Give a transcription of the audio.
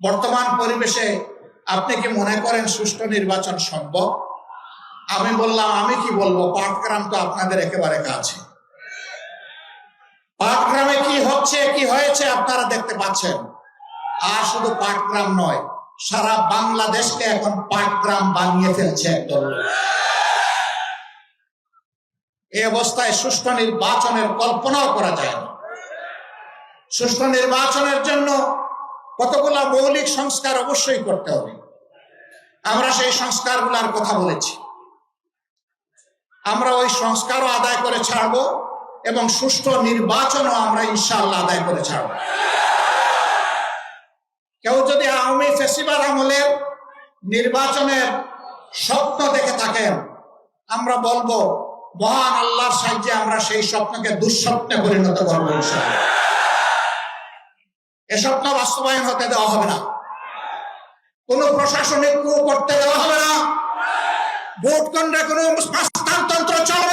বর্তমান পরিবেশে আপনি কি মনে করেন সুষ্ঠু নির্বাচন সম্ভব? আমি বললাম, আমি কি বলব? পাটগ্রাম তো আপনাদের একেবারে কাছে। পাটগ্রামে কি হচ্ছে, কি হয়েছে আপনারা দেখতে পাচ্ছেন? আর শুধু পাটগ্রাম নয়, সারা বাংলাদেশকে এখন পাটগ্রাম বানিয়ে ফেলছে একদল। এই অবস্থায় সুষ্ঠু নির্বাচনের কল্পনাও করা যায় না। সুষ্ঠু নির্বাচনের জন্য কতগুলা মৌলিক সংস্কার অবশ্যই করতে হবে। আমরা সেই সংস্কারগুলোর কথা বলেছি। আমরা ওই সংস্কারও আদায় করে ছাড়বো এবং সুষ্ঠু নির্বাচনও আমরা ইনশাআল্লাহ আদায় করে ছাড়বো। কেউ যদি আওয়ামী ফেসিবাল আমলের নির্বাচনের স্বপ্ন দেখে থাকেন, আমরা বলব, মহান আল্লাহর সাহায্যে আমরা সেই স্বপ্নকে দুঃস্বপ্নে পরিণত করব ইনশাআল্লাহ। স্বপ্ন বাস্তবায়ন হতে দেওয়া হবে না। কোন প্রশাসনিক করতে দেওয়া হবে না। ভোট কেন্দ্রে কোনো হস্তান্তর চলবে